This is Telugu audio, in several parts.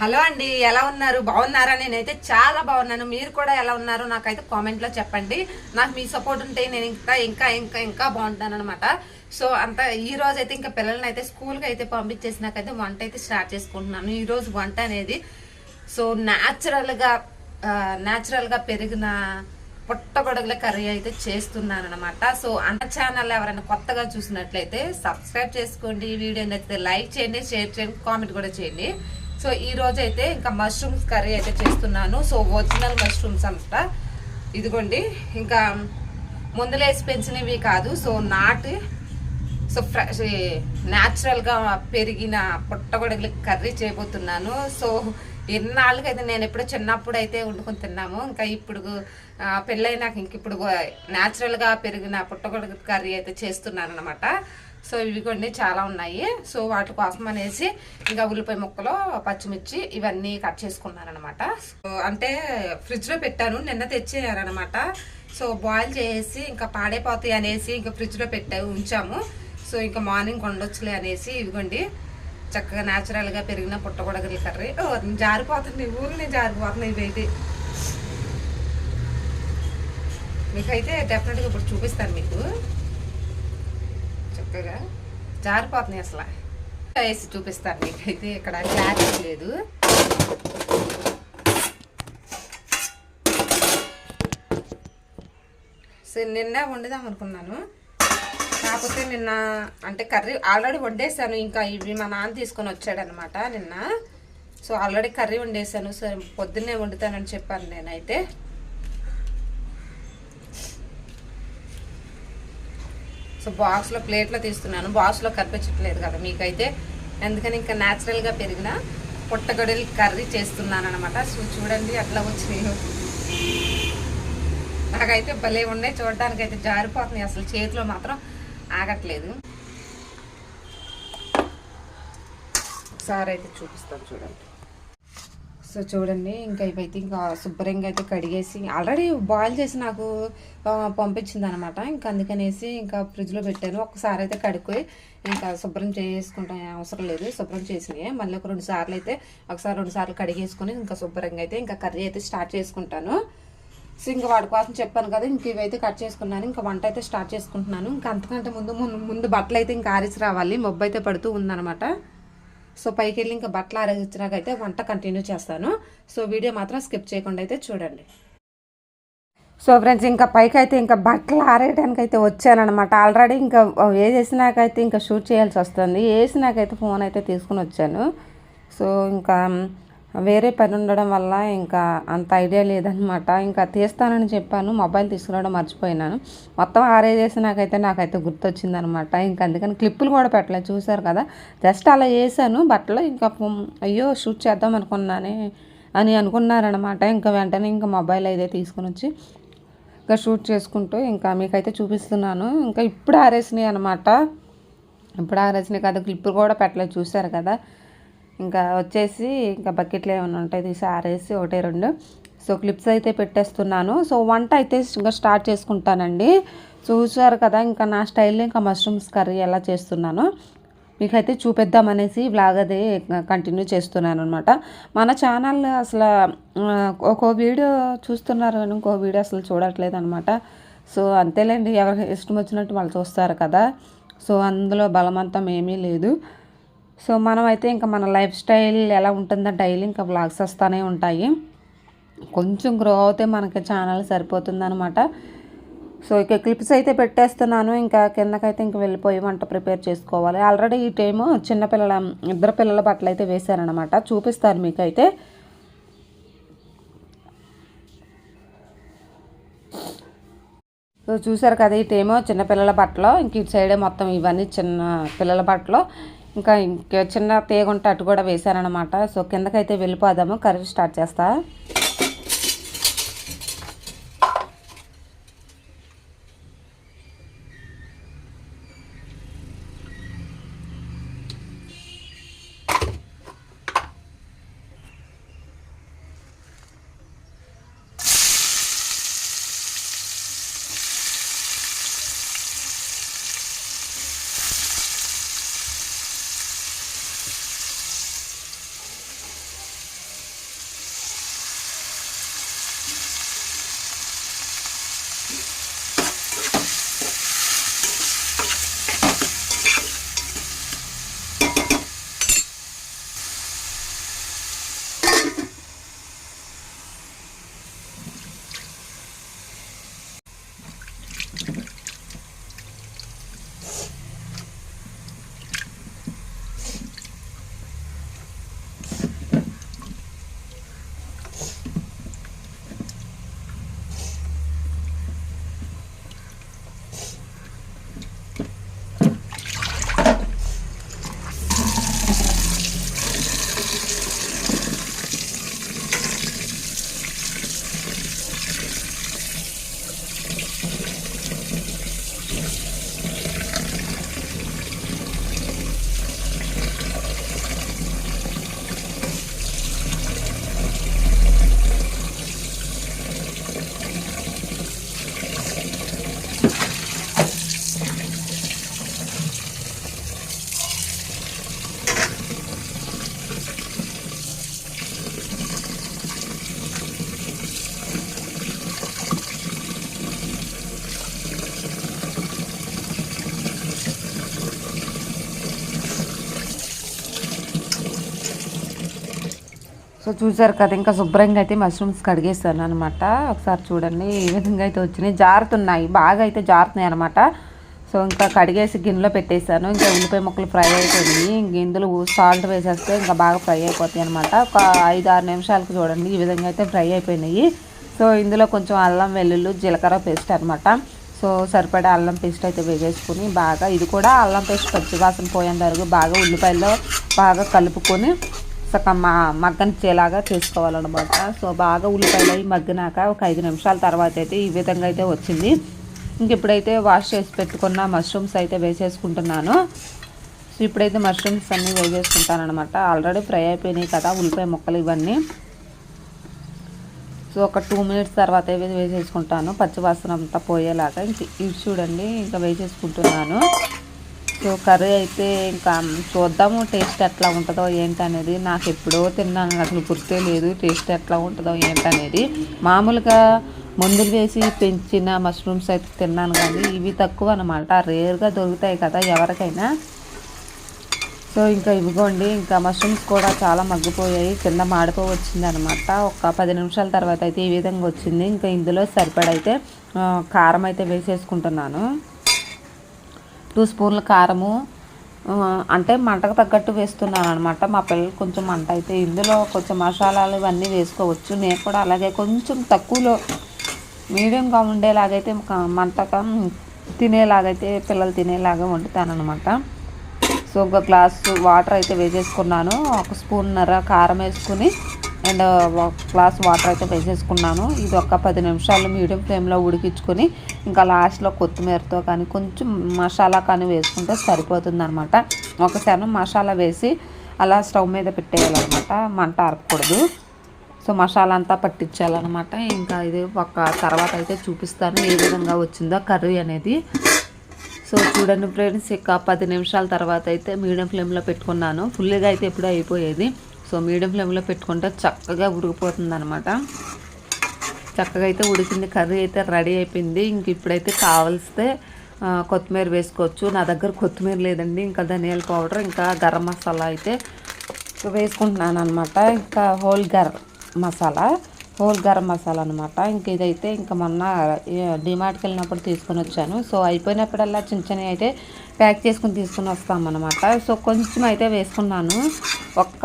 హలో అండి ఎలా ఉన్నారు? బాగున్నారా? నేనైతే చాలా బాగున్నాను. మీరు కూడా ఎలా ఉన్నారు? నాకైతే కామెంట్లో చెప్పండి. నాకు మీ సపోర్ట్ ఉంటే నేను ఇంకా ఇంకా ఇంకా ఇంకా బాగుంటాను అనమాట సో అంత ఈ రోజు అయితే ఇంకా పిల్లల్ని అయితే స్కూల్కి అయితే పంపించేసినాకైతే వంట అయితే స్టార్ట్ చేసుకుంటున్నాను. ఈరోజు వంట అనేది సో న్యాచురల్గా న్యాచురల్గా పెరిగిన పుట్టగొడగల కర్రీ అయితే చేస్తున్నాను అనమాట సో అన్న ఛానల్ ఎవరైనా కొత్తగా చూసినట్లయితే సబ్స్క్రైబ్ చేసుకోండి. వీడియో నచ్చితే లైక్ చేయండి షేర్ చేయండి కామెంట్ కూడా చేయండి. సో ఈ రోజు అయితే ఇంకా మష్రూమ్స్ కర్రీ అయితే చేస్తున్నాను. సో ఒరిజినల్ మష్రూమ్స్ అంట ఇదిగోండి. ఇంకా ముందులేసి పెంచినవి కాదు. సో నాటి సో ఫ్రెష్ న్యాచురల్గా పెరిగిన పుట్టగొడగలు కర్రీ చేయబోతున్నాను. సో ఎన్నాళ్ళకైతే నేను ఎప్పుడో చిన్నప్పుడు అయితే వండుకొని తిన్నాము ఇంకా ఇప్పుడు పెళ్ళైనాక ఇంక ఇప్పుడు న్యాచురల్గా పెరిగిన పుట్టగొడగ కర్రీ అయితే చేస్తున్నాను అనమాట సో ఇవి కొన్ని చాలా ఉన్నాయి. సో వాటి కోసం అనేసి ఇంకా ఉల్లిపాయ ముక్కలు పచ్చిమిర్చి ఇవన్నీ కట్ చేసుకున్నాను అనమాట సో అంటే ఫ్రిడ్జ్లో పెట్టాను నిన్న తెచ్చేయారనమాట సో బాయిల్ చేసి ఇంకా పాడైపోతాయి అనేసి ఇంకా ఫ్రిడ్జ్లో పెట్టా ఉంచాము. సో ఇంకా మార్నింగ్ వండొచ్చులే అనేసి ఇదిగోండి చక్కగా న్యాచురల్గా పెరిగిన పుట్టగొడగల కర్రీ. ఓ జారిపోతుంది ఊరిని జారిపోతున్నాయి ఇవైతే. మీకైతే డెఫినెట్గా ఇప్పుడు చూపిస్తాను మీకు. చక్కగా జారిపోతున్నాయి అసలు. వేసి చూపిస్తాను మీకైతే ఇక్కడ జారి లేదు. సో నిన్న వండుదాం అనుకున్నాను. కాకపోతే నిన్న అంటే కర్రీ ఆల్రెడీ వండేసాను ఇంకా ఇవి మా నాన్న తీసుకొని వచ్చాడనమాట నిన్న. సో ఆల్రెడీ కర్రీ వండేసాను సో పొద్దున్నే వండుతానని చెప్పాను నేనైతే. సో బాక్స్లో ప్లేట్లో తీస్తున్నాను. బాక్స్లో కనిపించట్లేదు కదా మీకైతే. అందుకని ఇంకా న్యాచురల్గా పెరిగిన పుట్టగొడలి కర్రీ చేస్తున్నాను అనమాట సో చూడండి అట్లా వచ్చినాయి. నాకైతే భలే ఉన్నాయి. చూడడానికి అయితే జారిపోతున్నాయి. అసలు చేతిలో మాత్రం ఆగట్లేదు. ఒకసారి అయితే చూపిస్తాను చూడండి. సో చూడండి ఇంకా ఇవైతే ఇంకా శుభ్రంగా అయితే కడిగేసి ఆల్రెడీ బాయిల్ చేసి నాకు పంపించిందనమాట పంపించింది అనమాట ఇంకా అందుకనేసి ఇంకా ఫ్రిడ్జ్లో పెట్టాను. ఒకసారి అయితే కడుక్కొని ఇంకా శుభ్రం చేసుకుంటాం అవసరం లేదు. శుభ్రం చేసినాయి. మళ్ళీ ఒక రెండు సార్లు అయితే ఒకసారి రెండు సార్లు కడిగేసుకొని ఇంకా శుభ్రంగా అయితే ఇంకా కర్రీ అయితే స్టార్ట్ చేసుకుంటాను. సో ఇంకా వాడి కోసం చెప్పాను కదా ఇంక ఇవైతే కట్ చేసుకున్నాను. ఇంకా వంట అయితే స్టార్ట్ చేసుకుంటున్నాను. ఇంకా అంతకంటే ముందు ముందు ముందు బట్టలు అయితే ఇంకా ఆరేసి రావాలి. మొబ్బు అయితే పడుతూ ఉందన్నమాట. సో పైకి వెళ్ళి ఇంకా బట్టలు ఆరేసినాకైతే వంట కంటిన్యూ చేస్తాను. సో వీడియో మాత్రం స్కిప్ చేయకుండా అయితే చూడండి. సో ఫ్రెండ్స్ ఇంకా పైకి అయితే ఇంకా బట్టలు ఆరేయడానికి అయితే వచ్చానమాట ఆల్రెడీ ఇంకా వేసేసినాకైతే ఇంకా షూట్ చేయాల్సి వస్తుంది. వేసినాకైతే ఫోన్ అయితే తీసుకుని వచ్చాను. సో ఇంకా వేరే పని ఉండడం వల్ల ఇంకా అంత ఐడియా లేదనమాట ఇంకా తీస్తానని చెప్పాను మొబైల్ తీసుకురావడం మర్చిపోయినాను. మొత్తం ఆరేజేసి నాకైతే నాకైతే గుర్తొచ్చిందనమాట ఇంకా అందుకని క్లిప్పులు కూడా పెట్టలేదు చూశారు కదా. జస్ట్ అలా వేసాను బట్టలు ఇంకా అయ్యో షూట్ చేద్దాం అనుకున్నానే అని అనుకున్నారనమాట ఇంకా వెంటనే ఇంకా మొబైల్ అయితే తీసుకుని వచ్చి ఇంకా షూట్ చేసుకుంటూ ఇంకా మీకైతే చూపిస్తున్నాను. ఇంకా ఇప్పుడు ఆరేసినాయి అనమాట ఇప్పుడు ఆరేసినాయి కదా క్లిప్పులు కూడా పెట్టలేదు చూశారు కదా. ఇంకా వచ్చేసి ఇంకా బకెట్లు ఏమైనా ఉంటాయి తీసి ఆరేసి ఒకటి రెండు. సో క్లిప్స్ అయితే పెట్టేస్తున్నాను. సో వంట అయితే ఇంకా స్టార్ట్ చేసుకుంటానండి. చూసారు కదా ఇంకా నా స్టైల్లో ఇంకా మష్రూమ్స్ కర్రీ ఎలా చేస్తున్నాను మీకైతే చూపిద్దామనేసి బ్లాగ్ అదే కంటిన్యూ చేస్తున్నాను అనమాట మన ఛానల్ అసలు ఒక్కో వీడియో చూస్తున్నారు కానీ ఇంకో వీడియో అసలు చూడట్లేదు అనమాట సో అంతేలేండి ఎవరికి ఇష్టం వచ్చినట్టు వాళ్ళు చూస్తారు కదా. సో అందులో బలవంతం ఏమీ లేదు. సో మనం అయితే ఇంకా మన లైఫ్ స్టైల్ ఎలా ఉంటుందో డైలీ ఇంకా బ్లాగ్స్ వస్తూనే ఉంటాయి. కొంచెం గ్రో అవుతే మనకి ఛానల్ సరిపోతుంది సో ఇక క్లిప్స్ అయితే పెట్టేస్తున్నాను. ఇంకా కిందకైతే ఇంక వెళ్ళిపోయి వంట ప్రిపేర్ చేసుకోవాలి. ఆల్రెడీ ఈ టైము చిన్నపిల్లల ఇద్దరు పిల్లల బట్టలు అయితే వేశారనమాట చూపిస్తాను మీకైతే. సో చూసారు కదా ఈ టైము చిన్నపిల్లల బట్టలు. ఇంక ఇటు సైడే మొత్తం ఇవన్నీ చిన్న పిల్లల బట్టలు. ఇంకా ఇంక చిన్న తీగ ఉంటే అటు కూడా వేశారనమాట సో కిందకైతే వెళ్ళిపోదాము. కర్రీ స్టార్ట్ చేస్తా. సో చూసారు కదా ఇంకా శుభ్రంగా అయితే మష్రూమ్స్ కడిగేస్తాను అనమాట ఒకసారి చూడండి ఈ విధంగా అయితే వచ్చినాయి. జారుతున్నాయి బాగా అయితే జారుతున్నాయి అనమాట సో ఇంకా కడిగేసి గిన్నెలో పెట్టేశాను. ఇంకా ఉల్లిపాయ ముక్కలు ఫ్రై అయిపోయినాయి. ఇంక ఇందులో సాల్ట్ వేసేస్తే ఇంకా బాగా ఫ్రై అయిపోతాయి అనమాట ఒక ఐదు ఆరు నిమిషాలకు చూడండి ఈ విధంగా అయితే ఫ్రై అయిపోయినాయి. సో ఇందులో కొంచెం అల్లం వెల్లుల్లి జీలకర్ర పేస్ట్ అనమాట సో సరిపడా అల్లం పేస్ట్ అయితే వేసేసుకుని బాగా ఇది కూడా అల్లం పేస్ట్ పచ్చివాసన పోయేంత వరకు బాగా ఉల్లిపాయల్లో బాగా కలుపుకొని సగం మా మగ్గనిచ్చేలాగా చేసుకోవాలన్నమాట. సో బాగా ఉల్లిపాయలు అవి మగ్గినాక ఒక ఐదు నిమిషాల తర్వాత అయితే ఈ విధంగా అయితే వచ్చింది. ఇంక ఇప్పుడైతే వాష్ చేసి పెట్టుకున్న మష్రూమ్స్ అయితే వేసేసుకుంటున్నాను. సో ఇప్పుడైతే మష్రూమ్స్ అన్నీ వేసేసుకుంటాను అనమాట ఆల్రెడీ ఫ్రై అయిపోయినాయి కదా ఉల్లిపాయ ముక్కలు ఇవన్నీ. సో ఒక టూ మినిట్స్ తర్వాత వేసేసుకుంటాను. పచ్చివాసన అంతా పోయేలాగా. ఇంక ఇవి చూడండి ఇంకా వేసేసుకుంటున్నాను. సో కర్రీ అయితే ఇంకా చూద్దాము టేస్ట్ ఎట్లా ఉంటుందో ఏంటనేది. నాకు ఎప్పుడో తిన్నాను అసలు గుర్తే లేదు టేస్ట్ ఎట్లా ఉంటుందో ఏంటనేది. మామూలుగా మందులు వేసి పెంచిన మష్రూమ్స్ అయితే తిన్నాను కానీ ఇవి తక్కువ అనమాట రేర్గా దొరుకుతాయి కదా ఎవరికైనా. సో ఇంకా ఇవిగోండి ఇంకా మష్రూమ్స్ కూడా చాలా మగ్గిపోయాయి కింద మాడిపో వచ్చింది అనమాట ఒక పది నిమిషాల తర్వాత అయితే ఈ విధంగా వచ్చింది. ఇంకా ఇందులో సరిపడైతే కారం అయితే వేసేసుకుంటున్నాను. టూ స్పూన్ల కారము అంటే మంటకు తగ్గట్టు వేస్తున్నాను అనమాట మా పిల్లలు కొంచెం మంట అయితే ఇందులో కొంచెం మసాలాలు ఇవన్నీ వేసుకోవచ్చు. నేను కూడా అలాగే కొంచెం తక్కువలో మీడియంగా ఉండేలాగైతే ఒక తినేలాగైతే పిల్లలు తినేలాగా వండుతాను అనమాట సో ఒక గ్లాస్ వాటర్ అయితే వేసేసుకున్నాను. ఒక స్పూన్నర కారం వేసుకుని అండ్ ఒక గ్లాస్ వాటర్ అయితే వేసేసుకున్నాను. ఇది ఒక పది నిమిషాలు మీడియం ఫ్లేమ్లో ఉడికించుకొని ఇంకా లాస్ట్లో కొత్తిమీరతో కానీ కొంచెం మసాలా కానీ వేసుకుంటే సరిపోతుంది అనమాట ఒకసారి మసాలా వేసి అలా స్టవ్ మీద పెట్టేయాలన్నమాట. మంట ఆరకూడదు. సో మసాలా అంతా పట్టించాలన్నమాట. ఇంకా ఇది ఒక తర్వాత అయితే చూపిస్తాను ఏ విధంగా వచ్చిందో కర్రీ అనేది. సో చూడండి ఫ్రెండ్స్ ఇక పది నిమిషాల తర్వాత అయితే మీడియం ఫ్లేమ్లో పెట్టుకున్నాను. ఫుల్గా అయితే ఎప్పుడూ అయిపోయేది. సో మీడియం ఫ్లేమ్లో పెట్టుకుంటే చక్కగా ఉడికిపోతుంది అనమాట చక్కగా అయితే ఉడికింది కర్రీ అయితే రెడీ అయిపోయింది. ఇంక ఇప్పుడైతే కావలిస్తే కొత్తిమీర వేసుకోవచ్చు. నా దగ్గర కొత్తిమీర లేదండి ఇంకా ధనియాల పౌడర్ ఇంకా గరం మసాలా అయితే వేసుకుంటున్నాను అనమాట ఇంకా హోల్ గర్ మసాలా. హోల్ గరం మసాలా అనమాట ఇంక ఇదైతే ఇంకా మొన్న డిమార్ట్కి వెళ్ళినప్పుడు తీసుకొని వచ్చాను. సో అయిపోయినప్పుడల్లా చిన్న చిన్నవి అయితే ప్యాక్ చేసుకుని తీసుకుని వస్తామన్నమాట సో కొంచెం అయితే వేసుకున్నాను. ఒక్క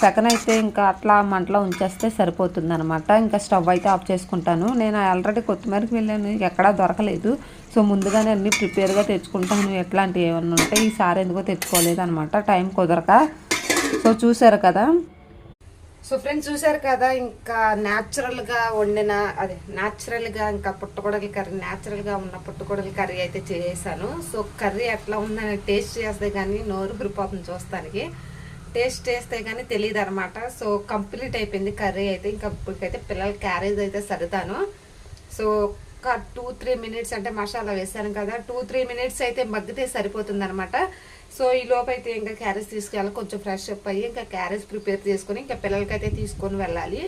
సెకండ్ అయితే ఇంకా అట్లా మంటలో ఉంచేస్తే సరిపోతుంది అనమాట ఇంకా స్టవ్ అయితే ఆఫ్ చేసుకుంటాను. నేను ఆల్రెడీ కొత్తిమీరకి వెళ్ళాను. ఎక్కడా దొరకలేదు. సో ముందుగానే అన్నీ ప్రిపేర్గా తెచ్చుకుంటాను. ఎట్లాంటివి ఏమన్నా ఉంటే ఈసారి ఎందుకో తెచ్చుకోలేదు అనమాట టైం కుదరక. సో చూసారు కదా? సో ఫ్రెండ్స్ చూసారు కదా ఇంకా న్యాచురల్గా వండిన అదే న్యాచురల్గా ఇంకా పుట్టగొడల కర్రీ న్యాచురల్గా ఉన్న పుట్టగొడల కర్రీ అయితే చేశాను. సో కర్రీ ఎట్లా ఉందని టేస్ట్ చేస్తే కానీ నోరు గురిపోతుంది చూస్తానికి. టేస్ట్ చేస్తే కానీ తెలియదు అనమాట సో కంప్లీట్ అయిపోయింది కర్రీ అయితే. ఇంకా ఇప్పటికైతే పిల్లల క్యారేజ్ అయితే సర్దాను సో ఒక టూ త్రీ మినిట్స్ అంటే మసాలా వేసాను కదా టూ త్రీ మినిట్స్ అయితే మగ్గితే సరిపోతుంది అనమాట సో ఈ లోపైతే ఇంకా క్యారేజ్ తీసుకెళ్ళాలి. కొంచెం ఫ్రెష్ అప్ అయ్యి ఇంకా క్యారేజ్ ప్రిపేర్ చేసుకొని ఇంకా పిల్లలకైతే తీసుకొని వెళ్ళాలి.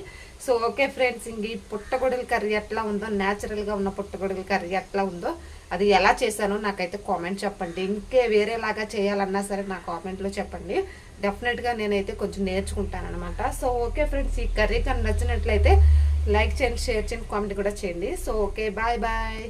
సో ఓకే ఫ్రెండ్స్ ఇంక ఈ పుట్టగొడల కర్రీ ఎట్లా ఉందో న్యాచురల్గా ఉన్న పుట్టగొడల కర్రీ ఎట్లా ఉందో అది ఎలా చేశానో నాకైతే కామెంట్ చెప్పండి. ఇంకే వేరేలాగా చేయాలన్నా సరే నా కామెంట్లో చెప్పండి. డెఫినెట్గా నేనైతే కొంచెం నేర్చుకుంటానమాట సో ఓకే ఫ్రెండ్స్ ఈ కర్రీ కానీ నచ్చినట్లయితే లైక్ చేయండి షేర్ చేయండి కామెంట్ కూడా చేయండి. So okay bye bye